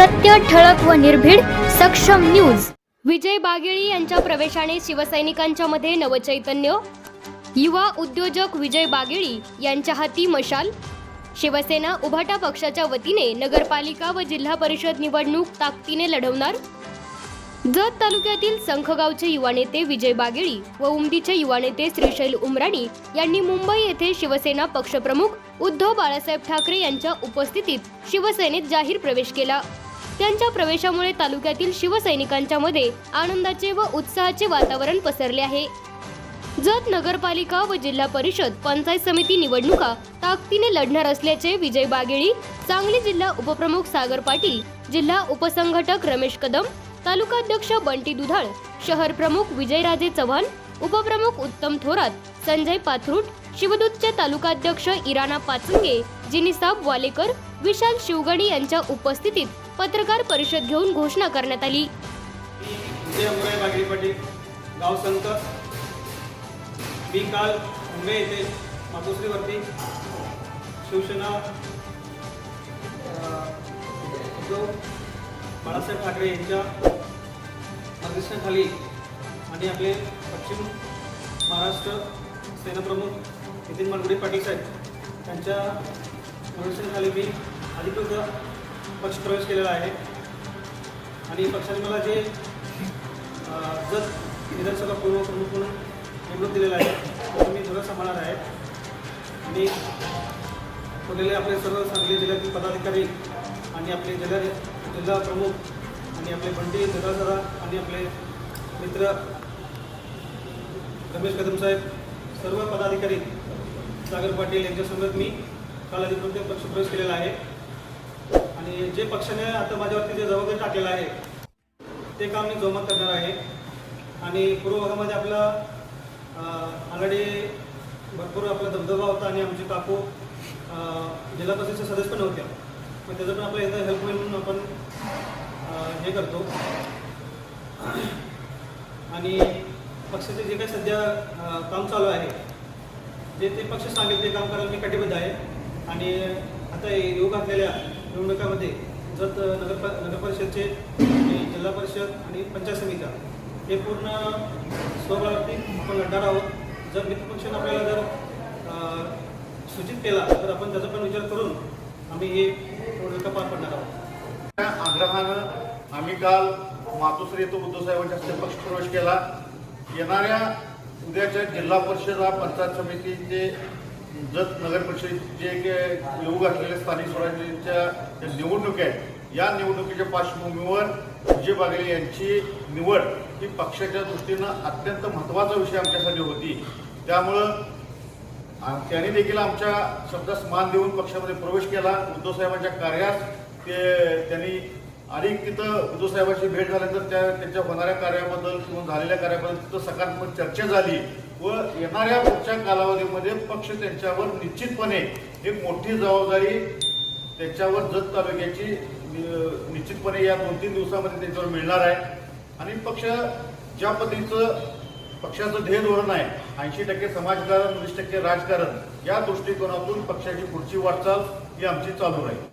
सत्य ठळक व निर्भीड सक्षम न्यूज. विजय बागेळी यांच्या प्रवेशाने शिवसैनिकांच्या मध्ये नवचैतन्य. युवा उद्योजक विजय बागेळी यांच्या हाती मशाल. शिवसेना उभाटा पक्षाच्या वतीने नगरपालिका व जिल्हा परिषद निवडणूक ताकदीने लढवणार. जत तालुक्यातील संखगावचे युवा नेते विजय बागेळी व उमदीचे युवा नेते श्रीशैल उमराणी यांनी मुंबई येथे शिवसेना पक्षप्रमुख उद्धव बाळासाहेब ठाकरे यांच्या उपस्थितीत शिवसेनेत जाहीर प्रवेश केला. त्यांच्या प्रवेशामुळे तालुक्यातील शिवसैनिकांच्या मध्ये आनंदाचे व उत्साहाचे वातावरण पसरले आहे. जत नगरपालिका व जिल्हा परिषद पंचायत समिती निवडणुका ताकदीने लढणार असल्याचे विजय बागेळी सांगली जिल्हा उपप्रमुख सागर पाटील जिल्हा उपसंघटक रमेश कदम तालुकाध्यक्ष बंटी दुधाळ शहर प्रमुख विजयराजे चव्हाण उपप्रमुख उत्तम थोरात संजय पाथरूट शिवदूतचे तालुकाध्यक्ष इराणा पाचुंगे जिनिसाब वालेकर विशाल शिवगणी यांच्या उपस्थितीत पत्रकार परिषद घेऊन घोषणा करण्यात आली. विजय पाटील गाव संत. मी काल मुंबई येथे मातोश्रीवरती शिवसेना जो उद्धव बाळासाहेब ठाकरे यांच्या मार्गदर्शनाखाली आणि आपले पश्चिम महाराष्ट्र सेनाप्रमुख नितीन मनगुडे पाटील साहेब त्यांच्या मार्गदर्शनाखाली मी अधिकृत पक्षप्रवेश केलेला आहे. आणि पक्षाने मला जे जर जत पूर्व प्रमुख म्हणून निवडून दिलेला आहे तो मी सगळं सांभाळणार आहे. आणि बोललेले आपले सर्व सांगली जिल्ह्यातील पदाधिकारी आणि आपले जिल्हा जिल्हा प्रमुख आणि आपले बंडी जगासरा आणि आपले मित्र रमेश कदम साहेब सर्व पदाधिकारी सागर पाटील यांच्यासोबत मी काल अधिकृत पक्षप्रवेश केलेला आहे. आणि जे पक्षाने आता माझ्यावरती जे जबाबदारी टाकलेलं आहे ते काम मी जोमात करणार आहे. आणि पूर्व भागामध्ये आपला ऑलरेडी भरपूर आपला धबधबा होता आणि आमचे काकू जिल्हा परिषदेचे सदस्य पण होत्या मग त्याचं पण आपल्या एकदा हेल्प म्हणून आपण हे करतो. आणि पक्षाचे जे काही सध्या काम चालू आहे जे ते पक्ष सांगेल ते काम करायला मी कटिबद्ध आहे. आणि आता येऊ घातलेल्या निवडणुकामध्ये जत नगर नगर परिषदचे म्हणजे जिल्हा परिषद आणि पंचायत समित्या हे पूर्ण स्वबळावरती आपण लढणार आहोत. जर मित्रपक्षाने आपल्याला जर सूचित केला तर आपण त्याचा पण विचार करून आम्ही हे निवडणुका पार पडणार आहोत. त्या आग्रहानं आम्ही काल मातोश्री येतो उद्धवसाहेबांच्या हस्ते पक्षप्रवेश केला. येणाऱ्या उद्याच्या जिल्हा परिषद पंचायत समितीचे जत नगर परिषद जे येऊ घातलेले स्थानिक स्वराज्याच्या ज्या निवडणूक आहेत या निवडणुकीच्या पार्श्वभूमीवर विजय बागेले यांची निवड ही पक्षाच्या दृष्टीनं अत्यंत महत्त्वाचा विषय आमच्यासाठी होती. त्यामुळं त्यांनी देखील आमच्या शब्दास मान देऊन पक्षामध्ये प्रवेश केला. उद्धव साहेबांच्या कार्यास ते त्यांनी आणि तिथं उद्धव साहेबांची भेट झाल्यानंतर त्या त्यांच्या होणाऱ्या कार्याबद्दल किंवा झालेल्या कार्याबद्दल तिथं सकारात्मक चर्चा झाली. व येणाऱ्या पुढच्या कालावधीमध्ये पक्ष त्यांच्यावर निश्चितपणे एक मोठी जबाबदारी त्यांच्यावर जत तालुक्याची निश्चितपणे या दोन तीन दिवसामध्ये त्यांच्यावर मिळणार आहे. आणि पक्ष ज्या पद्धतीचं पक्षाचं ध्येय धोरण आहे ऐंशी टक्के समाजकारण वीस टक्के राजकारण या दृष्टिकोनातून पक्षाची पुढची वाटचाल ही आमची चालू राहील.